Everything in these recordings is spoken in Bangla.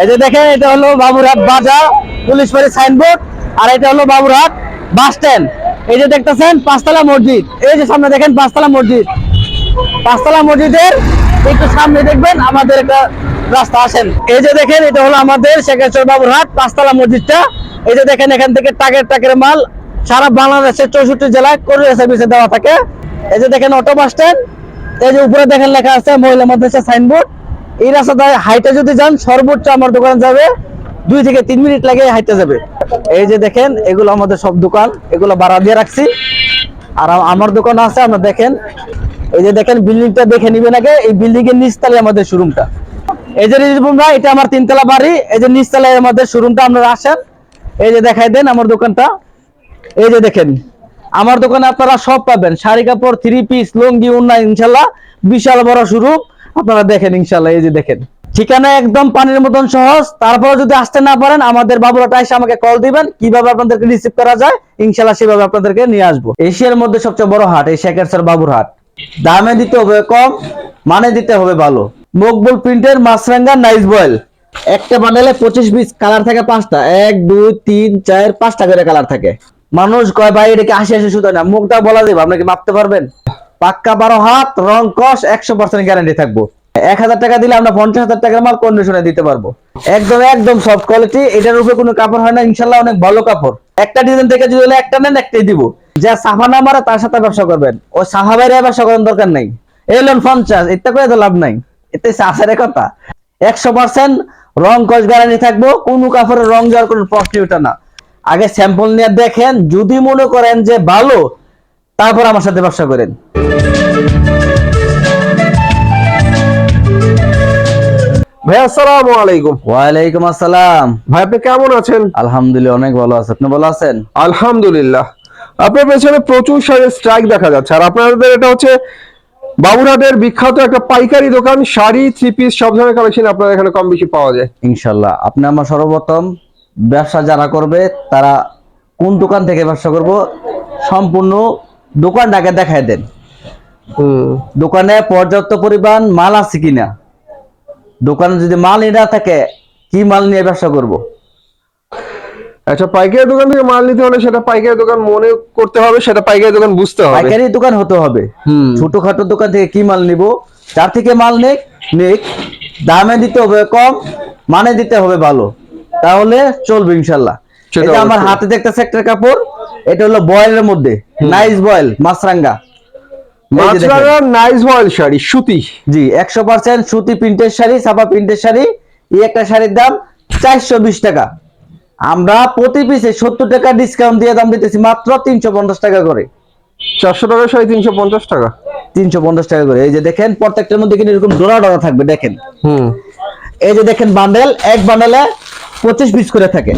এই যে দেখেন, এটা হলো বাবুরহাট বাজার, পুলিশ বাড়ি সাইনবোর্ড আর এটা হলো বাবুরহাট বাস স্ট্যান্ড এই যে দেখতেছেন, পাঁচতলা মসজিদ। এই যে সামনে দেখেন, পাঁচতলা মসজিদ। পাঁচতলা মসজিদের একটু সামনে দেখবেন, আমাদের একটা রাস্তা আসেন এই যে দেখেন, এটা হলো আমাদের শেখেশ্বর বাবুরহাট পাঁচতলা মসজিদটা। এই যে দেখেন, এখান থেকে টাকের টাকের মাল সারা বাংলাদেশের চৌষট্টি জেলায় কোরিয়ার সার্ভিসে দেওয়া থাকে। এই যে দেখেন অটো বাস স্ট্যান্ড এই যে উপরে দেখেন, লেখা আছে মহিলা মাদ্রাসা সাইনবোর্ড এই রাস্তাটা হাইটে যদি যান, সর্বোচ্চ আমার দোকান যাবে দুই থেকে তিন মিনিট লাগে হাইটে যাবে। এই যে দেখেন, এগুলো আমাদের সব দোকান, এগুলো ভাড়া দিয়ে রাখছি। আর আমার দোকান আছে, আপনারা দেখেন। এই যে দেখেন, বিল্ডিংটা দেখে নিবেন আগে, এই বিল্ডিং এর নিচতলায় আমাদের শোরুমটা। এই যে ভাই, এটা আমার তিনতলা বাড়ি। এই যে নিচতলায় আমাদের শোরুমটা, আপনারা আসেন। এই যে দেখাই দেন আমার দোকানটা। এই যে দেখেন, আমার দোকানে আপনারা সব পাবেন। শাড়ি কাপড় থ্রি পিস লুঙ্গি উন্না ইনশাল্লাহ বিশাল বড় শোরুম। আপনারা দেখেন ইনশাল্লাহ এই যে দেখেন। ঠিকানা একদম পানির মতন সহজ। তারপরে যদি আসতে না পারেন, আমাদের বাবুরাটা এসে আমাকে কল দিবেন। কীভাবে আপনাদেরকে রিসিভ করা যায় ইনশাল্লাহ সেভাবে আপনাদেরকে নিয়ে আসব। এশিয়ার মধ্যে সবচেয়ে বড় হাট শেখের স্যার বাবুর হাট। দামে দিতে হবে কম মানে দিতে হবে ভালো। মকবুল প্রিন্টের মাছরাঙ্গা নাইস বয়েল একটা বান্ডেলে পঁচিশ পিস কালার থাকে পাঁচটা। এক, দুই, তিন, চার, পাঁচটা করে কালার থাকে। মানুষ কয়, ভাই এটাকে আশি আশি শুধু না? মুখটা বলা দেবে আপনাকে মাপতে পারবেন? পাক্কা বারো হাত, রং কস, একশো পার্সেন্ট গ্যারান্টি থাকব। এক হাজার টাকা দিলে আমরা পঞ্চাশ হাজার টাকার মাল কন্ডিশনে দিতে পারব। একদম একদম সফট কোয়ালিটি এটার উপরে কোনো কাপড় হয় না, ইনশাল্লাহ অনেক ভালো কাপড়। একটা ডিজাইন থেকে যদি একটা নেন, একটাই দিব। যা সাফা না মারে, তার সাথে ব্যবসা করবেন। ও সাফা বাইরে ব্যবসা করার দরকার নাই। এলেন পঞ্চাশ এটা করে তো লাভ নাই। এতে সাফের কথা। একশো পার্সেন্ট রং কস গ্যারান্টি থাকব, কোনো কাপড়ের রং যাওয়ার কোনো প্রশ্ন ওঠে না। আগে স্যাম্পল নিয়ে দেখেন, যদি মনে করেন যে ভালো তারপর আমার সাথে ব্যবসা করেন। ভাই আসসালামু আলাইকুম। ওয়ালাইকুম আসসালাম। ভাই আপনি কেমন আছেন? আলহামদুলিল্লাহ অনেক ভালো আছে। আপনি ভালো আছেন? আলহামদুলিল্লাহ। আপনার পেছনে প্রচুর শাড়ির স্ট্রাইক দেখা যাচ্ছে। আর আপনাদের এটা হচ্ছে বাবুরহাটের বিখ্যাত একটা পাইকারি দোকান শাড়ি থ্রি পিস সব ধরনের কালেকশন আপনার এখানে কম বেশি পাওয়া যায়। ইনশাল্লাহ। আপনি আমার সর্বপ্রথম ব্যবসা যারা করবে তারা কোন দোকান থেকে ব্যবসা করব সম্পূর্ণ দোকানটাকে দেখায় দেন। দোকানে পর্যাপ্ত পরিমাণ মাল আছে কিনা? দোকানে যদি মালই না থাকে কি মাল নিয়ে ব্যবসা করব? আচ্ছা পাইকারি দোকান থেকে মাল নিতে হলে সেটা পাইকারি দোকান মনে করতে হবে সেটা পাইকারি দোকান বুঝতে হবে। পাইকারি দোকান হতে হবে। হুম। ছোটখাটো দোকান থেকে কি মাল নিব? যার থেকে মাল নেক নেক। দামে দিতে হবে কম মানে দিতে হবে ভালো। তাহলে চলবে ইনশাল্লাহ। এটা আমার হাতে দেখতে একটা কাপড় এটা হলো বয়েলের মধ্যে। নাইস বয়েল মাছরাঙ্গা। এই যে দেখেন। মাছরাঙা নাইস বয়েল শাড়ি সুতি। জি একশো পার্সেন্ট সুতি প্রিন্টের শাড়ি ছাপা প্রিন্টের শাড়ি। এই একটা শাড়ির দাম চারশো বিশ টাকা। আমরা প্রতি পিসে সত্তর টাকা ডিসকাউন্ট দিয়ে দাম দিতেছি মাত্র তিনশো পঞ্চাশ টাকা করে। চারশো টাকা শাড়ি তিনশো পঞ্চাশ টাকা? তিনশো পঞ্চাশ টাকা করে। এই যে দেখেন প্রত্যেকটার মধ্যে কিন্তু এরকম ডোরা ডোরা থাকবে দেখেন। হুম। এই যে দেখেন বান্ডেল এক বান্ডেলে পঁচিশ পিস করে থাকে।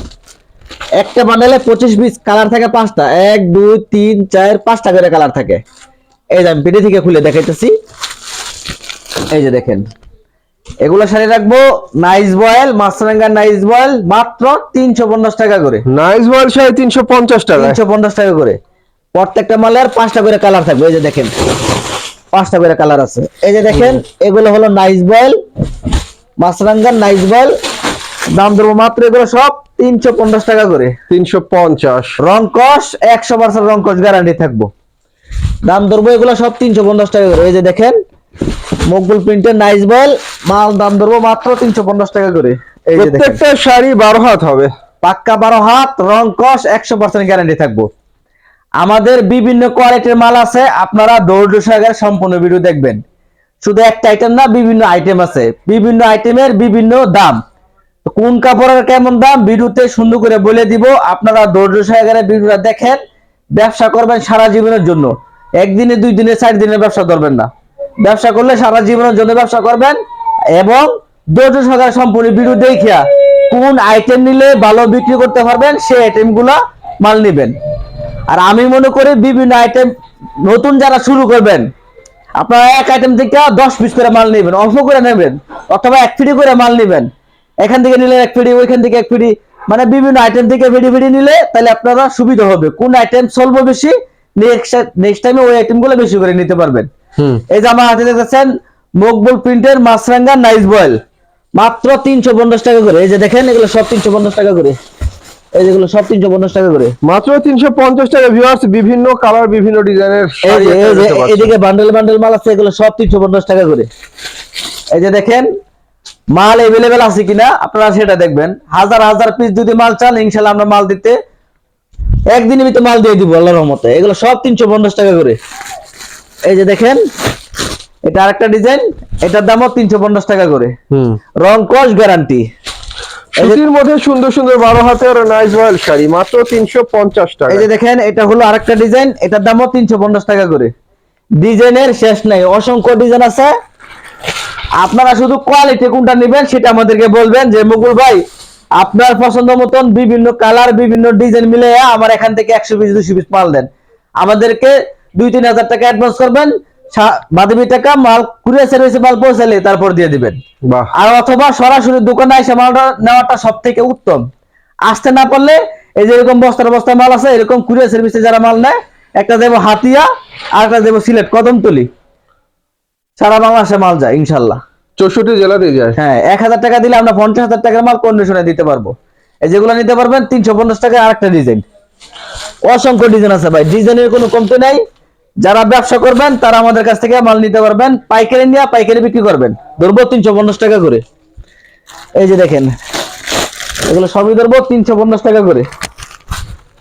একটা বান্ডেলে পঁচিশ পিস কালার থাকে পাঁচটা। এক দুই তিন চার পাঁচটা করে কালার থাকে। এই যে আমি পেটে থেকে খুলে দেখাইতেছি। এই যে দেখেন। এগুলো শাড়ি রাখব। নাইস বয়েল মাছরাঙ্গা নাইস বয়েল মাত্র তিনশো পঞ্চাশ টাকা করে। নাইস বয়েল শাড়ি তিনশো পঞ্চাশ টাকা তিনশো পঞ্চাশ টাকা করে। প্রত্যেকটা মালের পাঁচটা করে কালার থাকবে। এই যে দেখেন পাঁচটা করে কালার আছে। এই যে দেখেন এগুলো হলো নাইস বয়েল মাছরাঙ্গার নাইস বয়েল দাম দেবো মাত্র এগুলো সব তিনশো পঞ্চাশ টাকা করে। তিনশো পঞ্চাশ। রং কস একশো পার্সেন্ট রং কস গ্যারান্টি থাকব। দাম ধরবো এগুলো সব তিনশো পঞ্চাশ টাকা করে। এই যে দেখেন মকবুল প্রিন্টের নাইস বয়েল মাল দাম ধরবো মাত্র তিনশো পঞ্চাশ টাকা করে। এই যে প্রত্যেকটা শাড়ি বারো হাত হবে। পাক্কা বারো হাত রং কস একশো পার্সেন্ট গ্যারান্টি থাকব। আমাদের বিভিন্ন কোয়ালিটির মাল আছে আপনারা দৌড় সাগর সম্পূর্ণ ভিডিও দেখবেন। শুধু একটা আইটেম না বিভিন্ন আইটেম আছে। বিভিন্ন আইটেমের বিভিন্ন দাম। কোন কাপড়ের কেমন দাম ভিডিওতে সুন্দর করে বলে দিব। আপনারা দৌড় সাগরের ভিডিওটা দেখেন, ব্যবসা করবেন সারা জীবনের জন্য। একদিনে, দুই দিনে, চার দিনের ব্যবসা করবেন না। ব্যবসা করলে সারা জীবনের জন্য ব্যবসা করবেন এবং দৌড় সাগর সম্পূর্ণ ভিডিও দেখিয়া কোন আইটেম নিলে ভালো বিক্রি করতে পারবেন, সেই আইটেমগুলা মাল নিবেন। আর আমি মনে করি বিভিন্ন আইটেম নতুন যারা শুরু করবেন, আপনারা এক আইটেম থেকে দশ পিস করে মাল নেবেন, অল্প করে নেবেন, অথবা এক ফিডি করে মাল নেবেন। এখান থেকে নিলে এক ফিডি ওইখান থেকে এক ফিডি মানে বিভিন্ন আইটেম থেকে ভিডি ভিডি নিলে তাহলে আপনারা সুবিধা হবে। কোন আইটেম চলবে বেশি নেক্সট নেক্সট টাইমে ওই আইটেমগুলো বেশি করে নিতে পারবেন। এই যে আমার হাতে দেখতেছেন মকবুল প্রিন্টের মাছরাঙ্গা নাইস বয়েল মাত্র তিনশো পঞ্চাশ টাকা করে। এই যে দেখেন এগুলো সব তিনশো পঞ্চাশ টাকা করে। এই যেগুলো সব তিনশো পঞ্চাশ টাকা করে। মাত্র তিনশো পঞ্চাশ টাকা ভিউয়ার্স বিভিন্ন কালার বিভিন্ন ডিজাইনের এদিকে বান্ডেল বান্ডেল মাল আছে এগুলো সব তিনশো পঞ্চাশ টাকা করে। এই যে দেখেন মাল এভেলেবেল আছে কিনা আপনারা সেটা দেখবেন। হাজার হাজার পিস যদি মাল চান ইনশাল্লাহ আমরা মাল দিতে একদিনের ভিতরে মাল দিয়ে দিব আল্লাহর রহমতে। এগুলো সব তিনশো পঞ্চাশ টাকা করে। এই যে দেখেন এটা আরেকটা ডিজাইন এটার দামও তিনশো পঞ্চাশ টাকা করে। রং কস গ্যারান্টি সুতির মধ্যে সুন্দর সুন্দর বারো হাতের নাইস শাড়ি মাত্র তিনশো পঞ্চাশ টাকা। এই যে দেখেন এটা হলো আরেকটা ডিজাইন এটার দামও তিনশো পঞ্চাশ টাকা করে। ডিজাইনের শেষ নাই অসংখ্য ডিজাইন আছে। আপনারা শুধু কোয়ালিটি কোনটা নেবেন সেটা আমাদেরকে বলবেন যে মুকুল ভাই আপনার পছন্দ মতন বিভিন্ন কালার বিভিন্ন ডিজাইন মিলে আমার এখান থেকে একশো পিস দুশো পিস মাল দেন। আমাদেরকে দুই তিন হাজার টাকা অ্যাডভান্স করবেন বাদবি টাকা মাল কুরিয়ার সার্ভিসে মাল পৌঁছালে তারপর দিয়ে দিবেন। আর অথবা সরাসরি দোকানে এসে মালটা নেওয়াটা সব থেকে উত্তম। আসতে না পারলে এই যে এরকম বস্তার বস্তা মাল আছে এরকম কুরিয়ার সার্ভিসে যারা মাল নেয় একটা দেবো হাতিয়া আর একটা দেবো সিলেট কদমতলি। সারা বাংলাদেশে মাল যায় ইনশাল্লাহ। চৌষট্টি জেলাতেই যায়? হ্যাঁ এক হাজার টাকা দিলে আমরা পঞ্চাশ হাজার টাকার মাল কন্ডিশনে দিতে পারব। এই যেগুলো নিতে পারবেন তিনশো পঞ্চাশ টাকা আরেকটা ডিজাইন অসংখ্য ডিজাইন আছে ভাই। ডিজাইনের কোনো কমতি নাই। যারা ব্যবসা করবেন তারা আমাদের কাছ থেকে মাল নিতে পারবেন। পাইকারি নিয়ে পাইকারি বিক্রি করবেন। ধরবো তিনশো পঞ্চাশ টাকা করে। এই যে দেখেন এগুলো সবই ধরবো তিনশো পঞ্চাশ টাকা করে।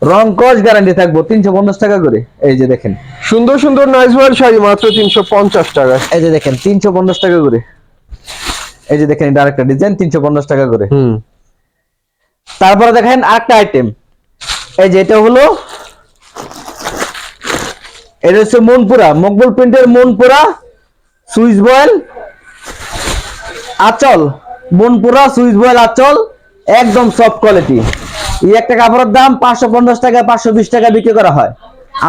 রং কস গ্যারান্টি থাকব তিনশো পঞ্চাশ টাকা করে। এই যে দেখেন। সুন্দর সুন্দর রয়্যাল শাড়ি মাত্র তিনশো পঞ্চাশ টাকা। এই যে দেখেন তিনশো পঞ্চাশ টাকা করে। এই যে দেখেন এটা আরেকটা ডিজাইন তিনশো পঞ্চাশ টাকা করে। তারপরে দেখেন আরেকটা আইটেম এই যে এটা হলো এটা হচ্ছে মনপুরা মকবুল প্রিন্টের মনপুরা সুইচ বয়েল আচল। মনপুরা সুইচ বয়েল আচল একদম সফট কোয়ালিটি এই একটা কাপড়ের দাম পাঁচশো পঞ্চাশ টাকা পাঁচশো বিশ টাকা বিক্রি করা হয়।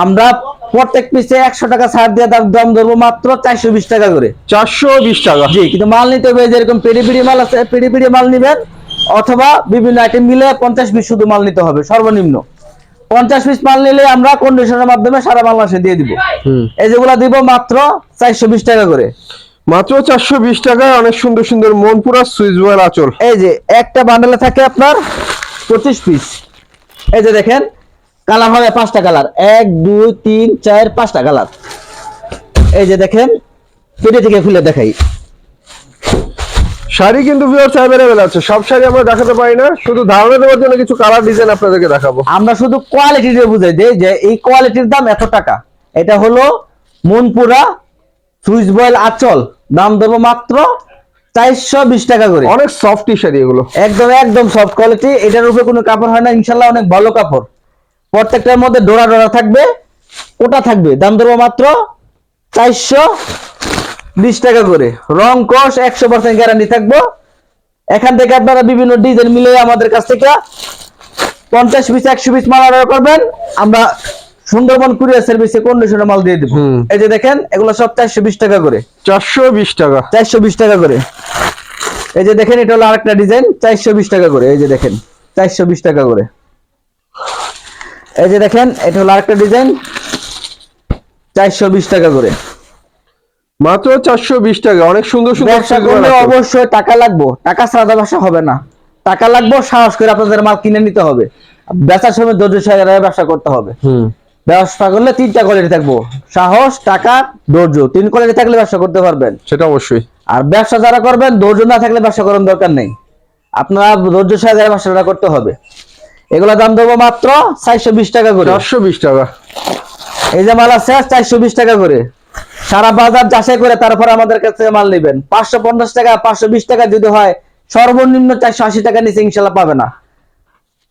আমরা প্রত্যেক পিসে একশো টাকা ছাড় দিয়ে তার দাম ধরবো মাত্র চারশো বিশ টাকা করে। চারশো বিশ টাকা। জি কিন্তু মাল নিতে হবে যেরকম পেডি পিডি মাল আছে পেডি পিডি মাল নিবেন অথবা বিভিন্ন আইটেম মিলে পঞ্চাশ পিস শুধু মাল নিতে হবে সর্বনিম্ন। পঞ্চাশ পিস মাল নিলে আমরা কন্ডিশনের মাধ্যমে সারা বাংলাদেশে দিয়ে দিব। এই যেগুলা দিব মাত্র চারশো বিশ টাকা করে। মাত্র চারশো বিশ টাকায় অনেক সুন্দর সুন্দর মনপুরা সুইচ আচল। এই যে একটা বান্ডেলে থাকে আপনার পঁচিশ পিস এই যে দেখেন কালার হবে পাঁচটা কালার। এক দুই তিন চার পাঁচটা কালার। এই যে দেখেন পেটে থেকে খুলে দেখাই। শাড়ি কিন্তু ভিউয়ার্স আছে। সব শাড়ি আমরা দেখাতে পারি না। শুধু ধারণা দেওয়ার জন্য কিছু কালার ডিজাইন আপনাদেরকে দেখাবো। আমরা শুধু কোয়ালিটি দিয়ে বুঝাই। দিই যে এই কোয়ালিটির দাম এত টাকা। এটা হলো মনপুরা সুইচ বয়েল আচল। দাম দেবো মাত্র চারশো বিশ টাকা করে। অনেক সফটি শাড়ি এগুলো। একদম একদম সফট কোয়ালিটি এটার উপরে কোনো কাপড় হয় না ইনশাল্লাহ অনেক ভালো কাপড়। প্রত্যেকটার মধ্যে ডোরা ডোরা থাকবে ওটা থাকবে। দাম মাত্র চারশো বিশ টাকা করে। রং কস একশো পার্সেন্ট গ্যারান্টি থাকব। এখান থেকে আপনারা বিভিন্ন ডিজাইন মিলে আমাদের কাছ থেকে পঞ্চাশ পিস একশো পিস মাল অর্ডার করবেন। আমরা সুন্দরবন কুরিয়ার সার্ভিসে কন্ডিশনে মাল দিয়ে দিব। এই যে দেখেন এগুলো সব চারশো বিশ টাকা করে। চারশো বিশ টাকা। চারশো বিশ টাকা করে। এই যে দেখেন এটা হলো আরেকটা ডিজাইন চারশো বিশ টাকা করে। এই যে দেখেন চারশো বিশ টাকা করে। এই যে দেখেন এটা হলো আরেকটা ডিজাইন চারশো বিশ টাকা করে। মাত্র চারশো বিশ টাকা অনেক সুন্দর সুন্দর ব্যবসা করলে অবশ্যই টাকা লাগবো। টাকা সাদা ব্যবসা হবে না। টাকা লাগবে সাহস করে আপনাদের মাল কিনে নিতে হবে। বেচার সময় ধৈর্য সহকারে ব্যবসা করতে হবে। হুম। ব্যবসা করলে তিনটা কোয়ালিটি থাকব। সাহস টাকা ধৈর্য। তিন কোয়ালিটি থাকলে ব্যবসা করতে পারবেন। সেটা অবশ্যই। আর ব্যবসা যারা করবেন ধৈর্য না থাকলে ব্যবসা করার দরকার নেই। আপনারা ধৈর্য সহকারে ব্যবসাটা করতে হবে। এগুলো দাম দেবো মাত্র চারশো বিশ টাকা করে। চারশো বিশ টাকা। এই যে মাল আছে চারশো বিশ টাকা করে। সারা বাজার যাচাই করে তারপর আমাদের কাছে মাল নেবেন। পাঁচশো পঞ্চাশ টাকা পাঁচশো বিশ টাকা যদি হয় সর্বনিম্ন চারশো আশি টাকা নিচে ইনশাল্লাহ পাবে না।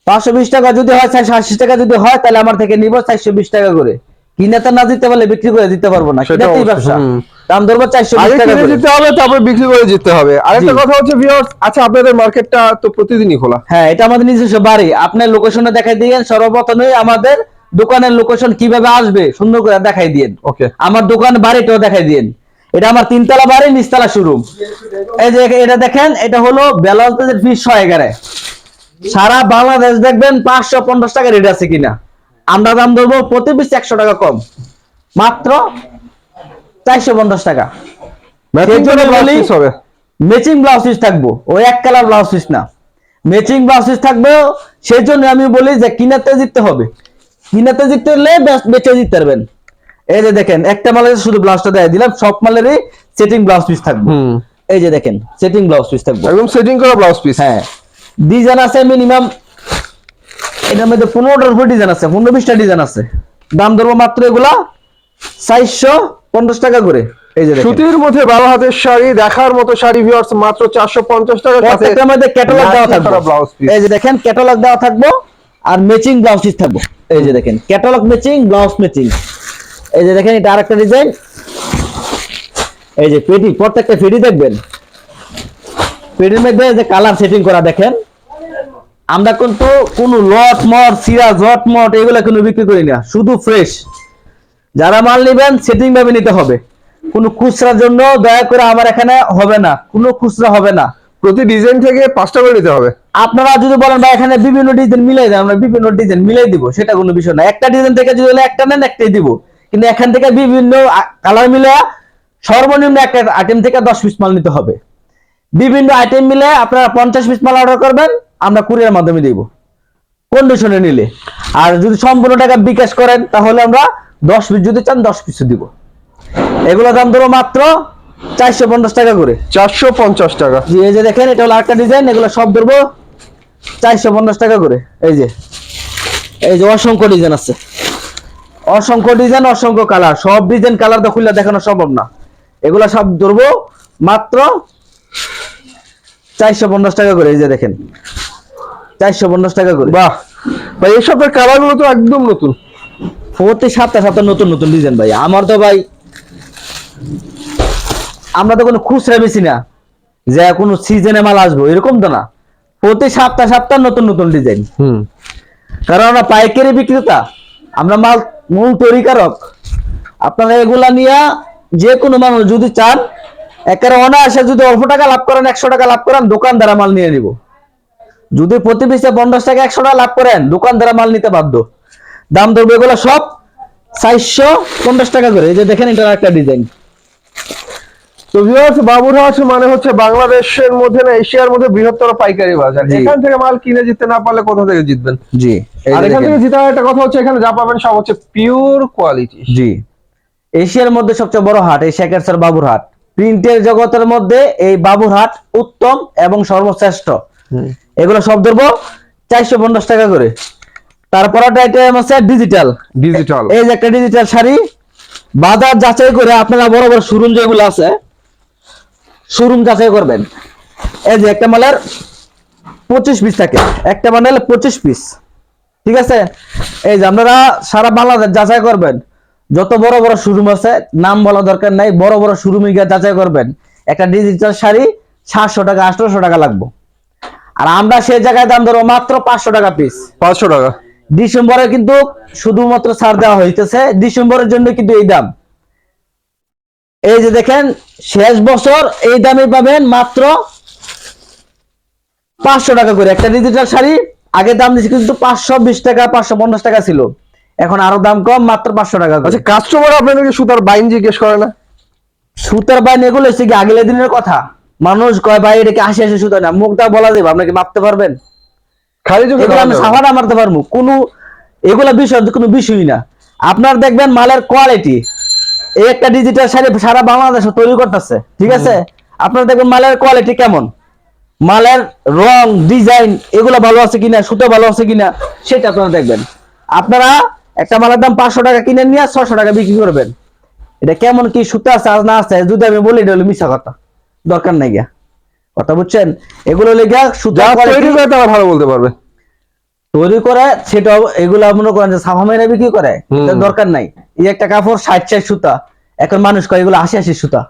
পাঁচশো বিশ টাকা যদি হয় চারশো আশি টাকা যদি হয় তাহলে আমার থেকে নিব চারশো বিশ টাকা করে। কিনাতে না দিতে পারলে বিক্রি করে দিতে পারব না। কিনাতেই ব্যবসা। দাম ধরবো চারশো টাকা করে। দিতে হবে তারপর বিক্রি করে দিতে হবে। আরেকটা। কথা হচ্ছে ভিউয়ার্স আচ্ছা আপনাদের মার্কেটটা তো প্রতিদিনই খোলা। হ্যাঁ এটা আমাদের নিজস্ব বাড়ি। আপনার লোকেশনে দেখাই দিয়েন সর্বপ্রথমে আমাদের দোকানের লোকেশন কীভাবে আসবে সুন্দর করে দেখাই দিয়েন। ওকে। আমার দোকান বাড়িটাও দেখাই দিয়েন। এটা আমার তিনতলা বাড়ি নিচতলা শোরুম। এই যে এটা দেখেন এটা হলো বেলালতের ফিস ছয় এগারে সারা বাংলাদেশ দেখবেন পাঁচশো পঞ্চাশ টাকা রেট আছে কিনা। আমরা দাম ধরবো প্রতি পিস একশো টাকা কম। মাত্র চারশো পঞ্চাশ টাকা। ম্যাচিং ব্লাউজ পিস থাকব। ওই এক কালার ব্লাউজ পিস না। ম্যাচিং ব্লাউজ পিস থাকবে সেই জন্য আমি বলি যে কিনাতে জিততে হবে। কিনাতে জিততে হলে বেচ- বেচে জিততে পারবেন। এই যে দেখেন একটা মালের শুধু ব্লাউজটা দেয় দিলাম সব মালেরই সেটিং ব্লাউজ পিস থাকবে। এই যে দেখেন সেটিং ব্লাউজ পিস থাকবে। একদম সেটিং করা ব্লাউজ পিস হ্যাঁ। ডিজাইন আছে মিনিমাম এটার মধ্যে পনেরোটার উপর ডিজাইন আছে পনেরো বিশটা ডিজাইন আছে। দাম ধরবো মাত্র এগুলা চারশো পঞ্চাশ টাকা করে। এই যে সুতির মধ্যে বারো হাতের শাড়ি দেখার মতো শাড়ি ভিউয়ার্স মাত্র চারশো পঞ্চাশ টাকা প্রত্যেকটার মধ্যে ক্যাটালগ দেওয়া থাকবে। piece। এই যে দেখেন ক্যাটালগ দেওয়া থাকব আর ম্যাচিং ব্লাউজ পিস থাকব। এই যে দেখেন ক্যাটালগ ম্যাচিং ব্লাউজ ম্যাচিং এই যে দেখেন এটা আরেকটা ডিজাইন এই যে পেটি প্রত্যেকটা পেটি দেখবেন। পেটির মধ্যে যে কালার সেটিং করা দেখেন আমরা কিন্তু কোনো লট মট সিরা জট মট এগুলো কোনো বিক্রি করি না শুধু ফ্রেশ যারা মাল নেবেন সেটিং ভাবে নিতে হবে। কোনো খুচরার জন্য দয়া করে আমার এখানে হবে না কোনো খুচরা হবে না। প্রতি ডিজাইন থেকে পাঁচটা করে নিতে হবে। আপনারা যদি বলেন ভাই এখানে বিভিন্ন ডিজাইন মিলাই দেন আমরা বিভিন্ন ডিজাইন মিলাই দিব সেটা কোনো বিষয় না। একটা ডিজাইন থেকে যদি হলে একটা নেন একটাই দিব। কিন্তু এখান থেকে বিভিন্ন কালার মিলে সর্বনিম্ন একটা আইটেম থেকে দশ পিস মাল নিতে হবে। বিভিন্ন আইটেম মিলে আপনারা পঞ্চাশ পিস মাল অর্ডার করবেন আমরা কুরিয়ার মাধ্যমে দিব। কন্ডিশনে নিলে। আর যদি সম্পূর্ণ টাকা বিকাশ করেন তাহলে আমরা দশ পিস যদি চান দশ পিস দিব। এগুলো দাম ধরো মাত্র চারশো পঞ্চাশ টাকা করে। চারশো পঞ্চাশ টাকা। জি এই যে দেখেন এটা হলো আরেকটা ডিজাইন এগুলো সব ধরবো চারশো পঞ্চাশ টাকা করে। এই যে এই যে অসংখ্য ডিজাইন আছে। অসংখ্য ডিজাইন অসংখ্য কালার সব ডিজাইন কালার তো খুললে দেখানো সম্ভব না। এগুলো সব ধরবো মাত্র চারশো পঞ্চাশ টাকা করে এই যে দেখেন। চারশো পঞ্চাশ টাকা করে। বাহ। ভাই এই সপ্তাহের তো একদম নতুন। প্রতি সপ্তাহে সপ্তাহে নতুন নতুন ডিজাইন ভাই। আমার তো ভাই আমরা তো কোনো খুচরা বেশি না। যে কোনো সিজনে মাল আসব এরকম তো না। প্রতি সপ্তাহ সপ্তাহ নতুন নতুন ডিজাইন হুম। কারণ আমরা পাইকারি বিক্রেতা আমরা মাল মূল তৈরিকারক। আপনারা এগুলা নিয়ে যে কোনো মানুষ যদি চান একেবারে অনায়াসে যদি অল্প টাকা লাভ করেন একশো টাকা লাভ করেন দোকানদারা মাল নিয়ে নিব। যদি প্রতি পিসে পঞ্চাশ টাকা একশো টাকা লাভ করেন দোকানদারা মাল নিতে বাধ্য। দাম ধরবে এগুলো সব চারশো পঞ্চাশ টাকা করে। এই যে দেখেন এটা একটা ডিজাইন। তো ভিউয়ার্স বাবুরহাট মানে হচ্ছে বাংলাদেশের মধ্যে না এশিয়ার মধ্যে বৃহত্তর পাইকারি বাজার। এখান থেকে মাল কিনে জিততে না পারলে কোথা থেকে জিতবেন? জি আর এখান থেকে জিতার একটা কথা হচ্ছে এখানে যা পাবেন সব হচ্ছে পিওর কোয়ালিটি জি। এশিয়ার মধ্যে সবচেয়ে বড় হাট এই শেখারসার বাবুরহাট প্রিন্টের জগতের মধ্যে এই বাবুরহাট উত্তম এবং সর্বশ্রেষ্ঠ। এগুলো সব ধরবো চারশো পঞ্চাশ টাকা করে। তারপর আইটেম আছে ডিজিটাল ডিজিটাল এই যে একটা ডিজিটাল শাড়ি বাজার যাচাই করে আপনারা বড় বড় শোরুম যেগুলো আছে শোরুম যাচাই করবেন। এই যে একটা মালের পঁচিশ পিস থাকে। একটা বান্ডেল পঁচিশ পিস ঠিক আছে? এই যে আপনারা সারা বাংলাদেশ যাচাই করবেন। যত বড় বড় শোরুম আছে নাম বলা দরকার নাই বড় বড় শোরুমে গিয়ে যাচাই করবেন। একটা ডিজিটাল শাড়ি সাতশো টাকা আঠারোশো টাকা লাগবে। আর আমরা সেই জায়গায় দাম ধরবো মাত্র পাঁচশো টাকা পিস পাঁচশো টাকা। ডিসেম্বরে কিন্তু শুধুমাত্র ছাড় দেওয়া হইতেছে ডিসেম্বরের জন্য কিন্তু এই দাম। এই যে দেখেন শেষ বছর এই দামে পাবেন মাত্র পাঁচশো টাকা করে। একটা ডিজিটাল শাড়ি আগে দাম দিচ্ছে কিন্তু পাঁচশো বিশ টাকা পাঁচশো পঞ্চাশ টাকা ছিল। এখন আরও দাম কম মাত্র পাঁচশো টাকা আচ্ছা কাস্টমার আপনাদেরকে সুতার বাইন জিজ্ঞেস করে না? সুতার বাইন এগুলো হচ্ছে কি আগের দিনের কথা। মানুষ কয় ভাই এটা কি আসে আসে সুতা না? মুখটা বলা দেবে আপনাকে মাপতে পারবেন? খালি এগুলো আমি। সাফাটা মারতে পারব। কোনো এগুলা বিষয় কোনো বিষয়ই না। আপনার দেখবেন মালের কোয়ালিটি এই একটা ডিজিটাল শাড়ি সারা বাংলাদেশে তৈরি করতেছে ঠিক আছে? আপনার দেখবেন মালের কোয়ালিটি কেমন? মালের রং ডিজাইন এগুলো ভালো আছে কিনা সুতো ভালো আছে কিনা সেটা আপনারা দেখবেন। আপনারা একটা মালের দাম পাঁচশো টাকা কিনে নিয়ে ছশো টাকা বিক্রি করবেন। এটা কেমন কি সুতো আছে আর না আছে যদি আমি বলি এটা হলো মিশা কথা। দরকার নাই গিয়া। কথা বুঝছেন? এগুলো লেগে সুতো যারা তৈরি করে তারা ভালো বলতে পারবে। তৈরি করে সেটা এগুলা মনে করেন যে সাফা মেরে বিক্রি করে। দরকার নাই। এই একটা কাপড় ষাট ষাট সুতা। এখন মানুষ কয় এগুলো আশি আশি সুতা।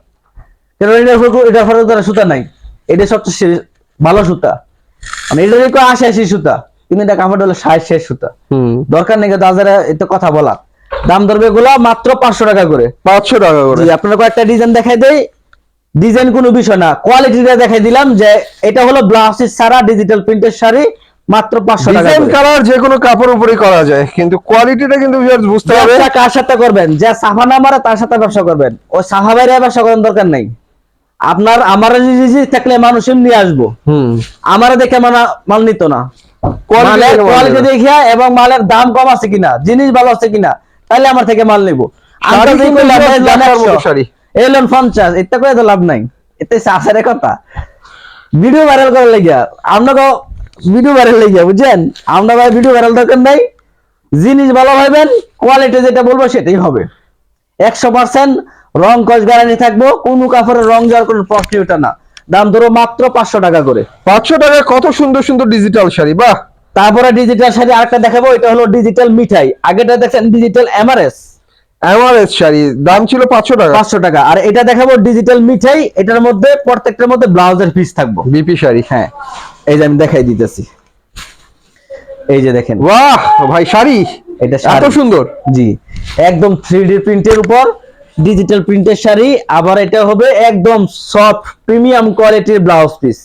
কেন এটার এটার ফলে সুতা নাই। এটা সবচেয়ে ভালো সুতা। মানে এটা আশি আশি সুতা। কিন্তু এটা কাপড় হলো ষাট ষাট সুতা দরকার নেই দাদারা এতে কথা বলা দাম ধরবে গুলা মাত্র পাঁচশো টাকা করে। পাঁচশো টাকা করে। আপনার কয়েকটা ডিজাইন দেখাই দেই। ডিজাইন কোনো বিষয় না কোয়ালিটিটা দেখাই দিলাম যে এটা হলো ব্লাউজ ছাড়া ডিজিটাল প্রিন্টের শাড়ি মাত্র পাঁচশো টাকা ডিজাইন কালার যে কোনো কাপড় উপরেই করা যায় কিন্তু কোয়ালিটিটা কিন্তু viewers বুঝতে হবে। ব্যবসা কার সাথে করবেন? যে সাফা না মারে তার সাথে ব্যবসা করবেন। ও সাফা বাইরে ব্যবসা করার দরকার নাই। আপনার আমার থাকলে মানুষ এমনি আসব। হুম। আমার দেখে মানা মাল নিত না। কোয়ালিটি। দেখিয়া এবং মালের দাম কম আছে কিনা জিনিস ভালো আছে কিনা তাহলে আমার থেকে মাল নিবো। শাড়ি কিন্তু দেখার মতো শাড়ি। এলন পঞ্চাশ এটা করে তো লাভ নাই। এতে চাষের কথা। ভিডিও ভাইরাল করার লাগিয়া আপনাকে ভিডিও ভাইরাল লাগিয়া বুঝছেন? আমরা ভাই ভিডিও ভাইরাল দরকার নাই। জিনিস ভালো ভাবেন কোয়ালিটি যেটা বলব সেটাই হবে। একশো পার্সেন্ট রং কস গ্যারান্টি থাকব কোনো কাপড়ের রং যাওয়ার কোনো প্রশ্নই ওঠে না। দাম ধরো মাত্র পাঁচশো টাকা করে। পাঁচশো টাকায় কত সুন্দর সুন্দর ডিজিটাল শাড়ি বাহ! তারপরে ডিজিটাল শাড়ি আরেকটা দেখাবো এটা হলো ডিজিটাল মিঠাই। আগেটা দেখছেন ডিজিটাল এমআরএস এমআরএস শাড়ি দাম ছিল পাঁচশো টাকা। পাঁচশো টাকা। আর এটা দেখাবো ডিজিটাল মিঠাই এটার মধ্যে প্রত্যেকটার মধ্যে ব্লাউজের পিস থাকব। বিপি শাড়ি। হ্যাঁ এই যে আমি দেখাই দিতেছি। এই যে দেখেন। বাহ! ভাই শাড়ি? এটা এত সুন্দর। জি একদম থ্রি ডি প্রিন্টের উপর। ডিজিটাল প্রিন্টের শাড়ি আবার এটা হবে একদম সফট প্রিমিয়াম কোয়ালিটির ব্লাউজ পিস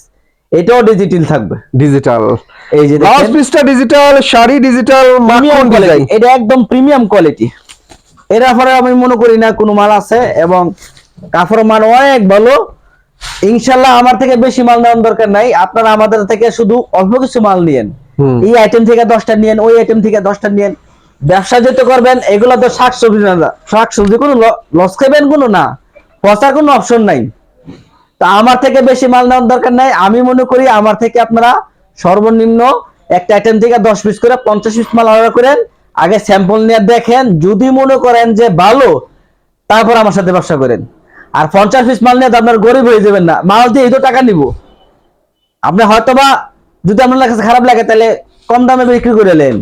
এটাও ডিজিটাল থাকবে। ডিজিটাল এই যে ব্লাউজ পিসটা digital sari digital premium quality এটা একদম প্রিমিয়াম কোয়ালিটি এর পরে আমি মনে করি না কোনো মাল আছে এবং কাপড়ের মান অনেক ভালো। ইনশাল্লাহ আমার থেকে বেশি মাল নেওয়ার দরকার নাই। আপনারা আমাদের থেকে শুধু অল্প কিছু মাল নিয়েন। এই আইটেম থেকে দশটা নিয়েন ওই আইটেম থেকে দশটা নিয়েন। ব্যবসা যেতে করবেন, এগুলো তো শাক সবজি না শাক সবজি কোনো লস খাবেন কোনো না। পচার কোনো অপশন নাই। তা আমার থেকে বেশি মাল নেওয়ার দরকার নাই। আমি মনে করি আমার থেকে আপনারা সর্বনিম্ন একটা আইটেম থেকে দশ পিস করে পঞ্চাশ পিস মাল অর্ডার করেন। আগে স্যাম্পল নিয়ে দেখেন। যদি মনে করেন যে ভালো, তারপর আমার সাথে ব্যবসা করেন। আর পঞ্চাশ পিস মাল নিয়ে তো আপনার গরিব হয়ে যাবেন না। মাল দিয়ে এই তো টাকা নিব। আপনি হয়তোবা যদি আপনার কাছে খারাপ লাগে, তাহলে কম দামে বিক্রি করে নেন।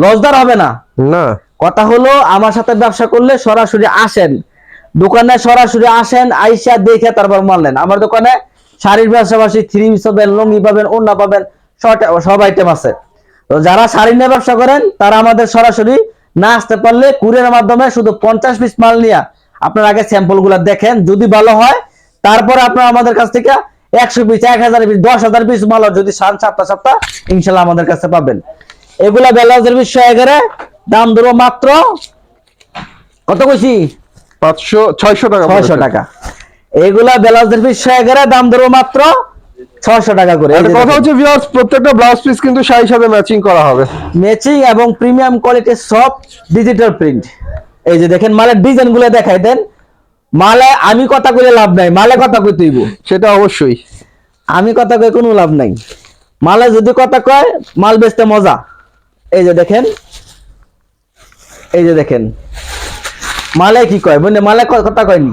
লসদার হবে না। না। কথা হলো আমার সাথে ব্যবসা করলে সরাসরি আসেন। দোকানে সরাসরি আসেন আইসা দেখে তারপর মাল নেন। আমার দোকানে শাড়ির পাশাপাশি থ্রি পিস পাবেন লুঙ্গি পাবেন ওড়না পাবেন সব- আইটেম আছে। তো যারা শাড়ি নিয়ে ব্যবসা করেন তারা আমাদের সরাসরি না আসতে পারলে কুরিয়ার মাধ্যমে শুধু পঞ্চাশ পিস মাল নিয়ে আপনার আগে স্যাম্পলগুলা দেখেন। যদি ভালো হয় তারপরে আপনার আমাদের কাছ থেকে একশো পিস এক হাজার পিস দশ হাজার পিস মাল যদি সাত সপ্তাহ সপ্তাহ ইনশাল্লাহ আমাদের কাছে পাবেন। এগুলা ব্লাউজের বিষয় এগারে দাম ধরো মাত্র কত কইছি? পাঁচশো ছয়শো টাকা ছয়শো টাকা। এগুলা ব্লাউজের বিষয় এগারে দাম ধরো মাত্র ছয়শো টাকা করে। কথা হচ্ছে ভিউয়ার্স প্রত্যেকটা ব্লাউজ পিস কিন্তু শাড়ির সাথে ম্যাচিং করা হবে। ম্যাচিং এবং প্রিমিয়াম কোয়ালিটির সব ডিজিটাল প্রিন্ট এই যে দেখেন মালের ডিজাইনগুলো দেখাই দেন। মালে আমি কথা কইলে লাভ নাই মালে কথা কই তুইব সেটা অবশ্যই। আমি কথা কই কোনো লাভ নাই। মালে যদি কথা কয় মাল বেচতে মজা। এই যে দেখেন এই যে দেখেন। মালে কি কয়? বুঝলে মালে ক- কথা কয়নি?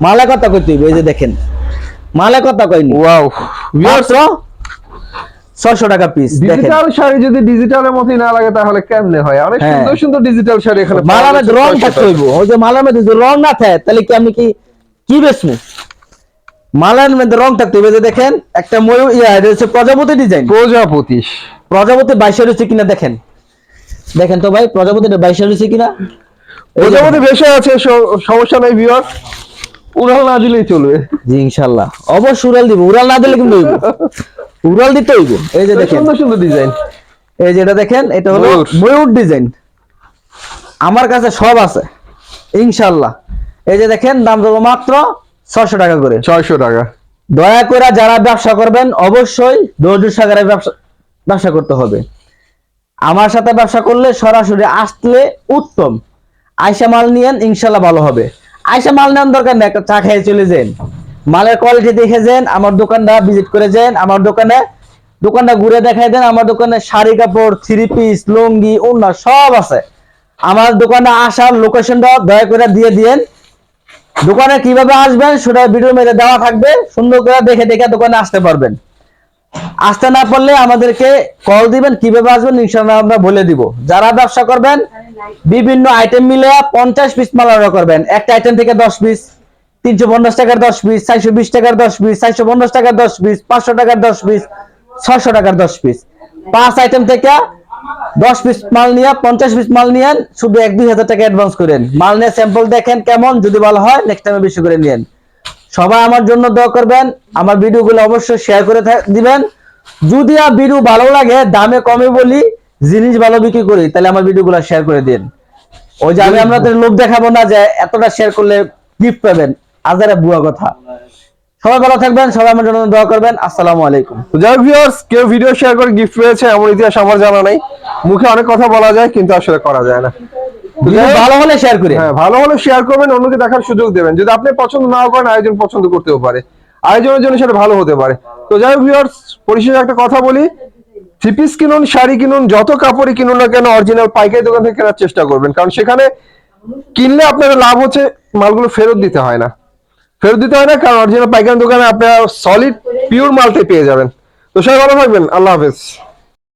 মালে কথা কই তুইব এই যে দেখেন। মালে কথা কয়নি? ওয়াও ভিউয়ার্স মাত্র ছয়শো টাকা পিস দেখেন। ডিজিটাল শাড়ি যদি ডিজিটালের মতই না লাগে তাহলে কেমনে হয়? অনেক হ্যাঁ। সুন্দর সুন্দর ডিজিটাল শাড়ি এখানে মালার মধ্যে রং 600 থাকতে। হইব। ওই যে মালার মধ্যে যদি রং না থাকে তাহলে কি আমি কি কি বেচবো মালার মধ্যে রং থাকতে হইবে যে দেখেন একটা ময়ূর ইয়া এটা হচ্ছে প্রজাপতি ডিজাইন প্রজাপতি। প্রজাপতি বাইশে রয়েছে কিনা দেখেন। দেখেন তো ভাই প্রজাপতি বাইশে রয়েছে কিনা? প্রজাপতি বেশি আছে সমস্যা নাই ভিউয়ার উড়াল না দিলেই চলবে। জি ইনশাল্লাহ। অবশ্য উড়াল দিব। উড়াল না দিলে কিন্তু উড়াল দিতে হইব। এই যে দেখেন। সুন্দর সুন্দর ডিজাইন এই যেটা দেখেন এটা হলো ময়ূর। ডিজাইন আমার কাছে সব আছে। ইনশাল্লাহ। এই যে দেখেন দাম দেবো মাত্র ছয়শো টাকা করে। ছয়শো টাকা। দয়া করে যারা ব্যবসা করবেন অবশ্যই ধৈর্য সাগরে ব্যবসা ব্যবসা করতে হবে। আমার সাথে ব্যবসা করলে সরাসরি আসলে উত্তম। আয়সা মাল নিয়েন, ইনশাল্লাহ ভালো হবে। আয়সা মাল নেওয়ার দরকার নেই, একটা চা খেয়ে চলে যান। মালের কোয়ালিটি দেখে যান, আমার দোকানটা ভিজিট করে যান, আমার দোকানে দোকানটা ঘুরে দেখাই দেন, আমার দোকানে শাড়ি কাপড় থ্রি পিস লুঙ্গি, ওড়না সব আছে। আমার দোকানে আসার লোকেশনটা দয়া করে দিয়ে দিয়েন। দোকানে কীভাবে আসবেন, সেটা ভিডিও মধ্যে দেওয়া থাকবে। সুন্দর করে দেখে দেখে দোকানে আসতে পারবেন। আসতে না পারলে আমাদেরকে কল দিবেন, কীভাবে আসবেন, ইনশাআল্লাহ আমরা বলে দিব। যারা ব্যবসা করবেন, বিভিন্ন আইটেম মিলে পঞ্চাশ পিস মাল অর্ডার করবেন। একটা আইটেম থেকে দশ পিস তিনশো পঞ্চাশ টাকার দশ পিস চারশো বিশ টাকার দশ পিস চারশো পঞ্চাশ টাকার দশ পিস পাঁচশো টাকার দশ পিস ছয়শো টাকার দশ পিস পাঁচ আইটেম থেকে দশ পিস মাল নিয়ে, পঞ্চাশ পিস মাল নিয়েন, শুধু এক দুই হাজার টাকা অ্যাডভান্স করেন। মাল নিয়ে স্যাম্পল দেখেন কেমন, যদি ভালো হয় নেক্সট টাইমে বেশি করে নিয়েন। সবাই আমার জন্য দোয়া করবেন আমার ভিডিওগুলো অবশ্যই শেয়ার করে দিবেন। যদি আর ভিডিও ভালো লাগে দামে কমে বলি জিনিস ভালো বিক্রি করি তাহলে আমার ভিডিওগুলো শেয়ার করে দিন। ওই যে আমি আপনাদের লোক দেখাবো না যে এতটা শেয়ার করলে গিফট পাবেন আজারে বুয়া কথা। সবাই ভালো থাকবেন সবাই আমার জন্য দোয়া করবেন আসসালামু আলাইকুম। যাই ভিউয়ার্স কেউ ভিডিও শেয়ার করে গিফট পেয়েছে এমন ইতিহাস আমার জানা নাই। মুখে অনেক কথা বলা যায় কিন্তু আসলে করা যায় না। ভালো হলে শেয়ার করে। হ্যাঁ ভালো হলে শেয়ার করবেন অন্যকে দেখার সুযোগ দেবেন। যদি আপনি পছন্দ নাও করেন আয়োজন পছন্দ করতেও পারে। আয়োজনের জন্য সেটা ভালো হতে পারে। তো যাই হোক ভিউয়ার্স পরিশেষে একটা কথা বলি। থ্রি পিস কিনুন শাড়ি কিনুন যত কাপড়ই কিনুন না কেন অরিজিনাল পাইকারি দোকান থেকে কেনার চেষ্টা করবেন। কারণ সেখানে কিনলে আপনার লাভ হচ্ছে মালগুলো ফেরত দিতে হয় না। ফেরত দিতে হয় না কারণ অরিজিনাল পাইকারি দোকানে আপনারা সলিড পিওর মালটাই পেয়ে যাবেন। তো সবাই ভালো থাকবেন। আল্লাহ হাফেজ।